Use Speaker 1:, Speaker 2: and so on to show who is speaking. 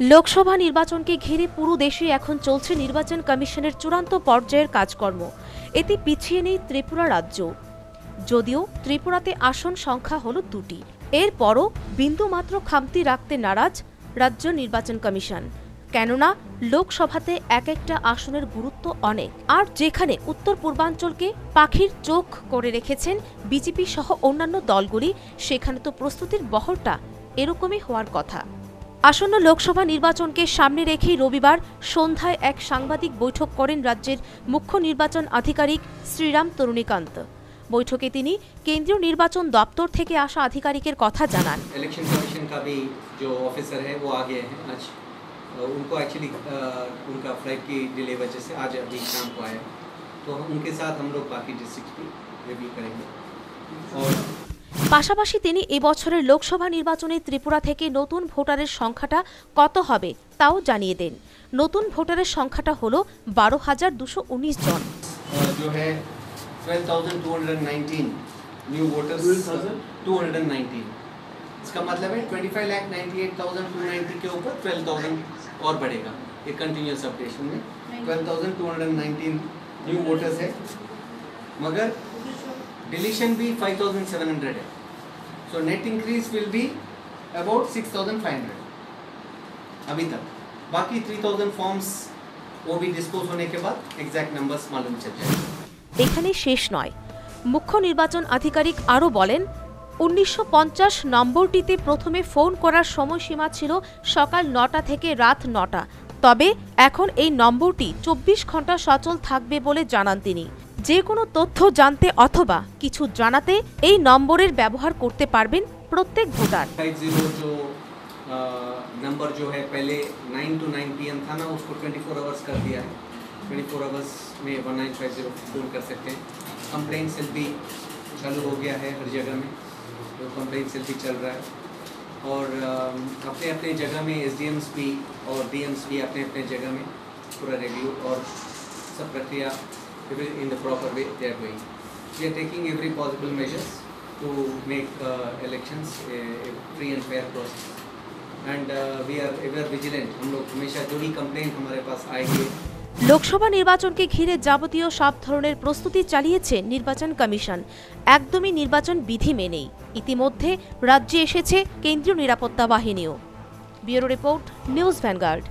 Speaker 1: লোকসভা নির্বাচনকে ঘিরে পুরো দেশে এখন চলছে নির্বাচন কমিশনের চূড়ান্ত পর্যায়ের কাজকর্ম। এতে পিছিয়ে নেই ত্রিপুরা রাজ্য। যদিও ত্রিপুরাতে আসন সংখ্যা হল দুটি। এরপরও বিন্দুমাত্র খামতি রাখতে নারাজ রাজ্য নির্বাচন কমিশন। কেননা, লোকসভাতে এক একটা আসনের গুরুত্ব অনেক। আর যেখানে উত্তর পূর্বাঞ্চলকে পাখির চোখ করে রেখেছেন বিজেপি সহ অন্যান্য দলগুলি, সেখানে তো প্রস্তুতির বহরটা এরকমই হওয়ার কথা। আসন্ন লোকসভা নির্বাচনকে সামনে রেখেই রবিবার সন্ধ্যায় এক সাংবাদিক বৈঠক করেন রাজ্যের মুখ্য নির্বাচন আধিকারিক শ্রীরাম তরুণীকান্ত বৈঠকে তিনি কেন্দ্রীয় নির্বাচন দপ্তর থেকে আসা আধিকারিকের কথা জানান
Speaker 2: इलेक्शन कमीशन का भी जो ऑफिसर है वो आ गए हैं आज अ, उनको एक्चुअली उनका फ्लाइट की डिले वजह से आज अभी शाम को आया तो उनके साथ हम लोग बाकी डिस्ट्रिक्ट भी रिव्यू करेंगे और
Speaker 1: পাশাপাশি তিনি এবছরের লোকসভা নির্বাচনে ত্রিপুরা থেকে নতুন ভোটারের সংখ্যাটা কত হবে তাও জানিয়ে দেন নতুন ভোটারের সংখ্যাটা হল বারো হাজার দুশো উনিশ জন
Speaker 2: अ, जो है 12,219 न्यू वोटर्स 219 इसका मतलब है 25,98,290 के ऊपर 12,000 और बढ़ेगा ये कंटिन्यूस अपडेशन में 12,219 न्यू वोटर्स है मगर डिलीशन भी 5,700 है so net increase will be about 6,500 अभी तक बाकी 3,000 फॉर्म्स वो भी डिस्पोज होने के बाद एग्जैक्ट नंबर्स मालूम चल जाएगा
Speaker 1: এখানে শেষ নয় মুখ্য নির্বাচন আধিকারিক আরও বলেন উনিশশো নম্বরটিতে প্রথমে ফোন করার সময়সীমা ছিল সকাল নটা থেকে রাত নটা তবে এখন এই নম্বরটি চব্বিশ ঘন্টা সচল থাকবে বলে জানান তিনি যে কোনো তথ্য জানতে অথবা কিছু জানাতে এই নম্বরের ব্যবহার করতে পারবেন প্রত্যেক ভোটার
Speaker 2: फाइव जीरो जो नंबर जो है पहले नाइन टू नाइन पी था ना उसको ट्वेंटी फोर आवर्स कर दिया है ट्वेंटी फोर आवर्स में one nine five zero phone कर सकते हैं कंप्लेन सेल भी चालू हो गया है हर जगह में तो कंप्लेन सेल भी चल रहा है और अम, अपने अपने जगह में एस भी और डी भी अपने अपने जगह में पूरा रिव्यू और सब प्रक्रिया in the proper way they are going we are taking every possible measures to make uh, elections a, a free and fair process and uh, we are ever vigilant हम लोग हमेशा जो भी कंप्लेंट हमारे पास आएंगे
Speaker 1: লোকসভা নির্বাচনকে ঘিরে যাবতীয় সব ধরনের প্রস্তুতি চালিয়েছে নির্বাচন কমিশন একদমই নির্বাচন বিধি মেনেই ইতিমধ্যে রাজ্যে এসেছে কেন্দ্রীয় নিরাপত্তা বাহিনীও ব্যুরো রিপোর্ট নিউজ ভ্যানগার্ড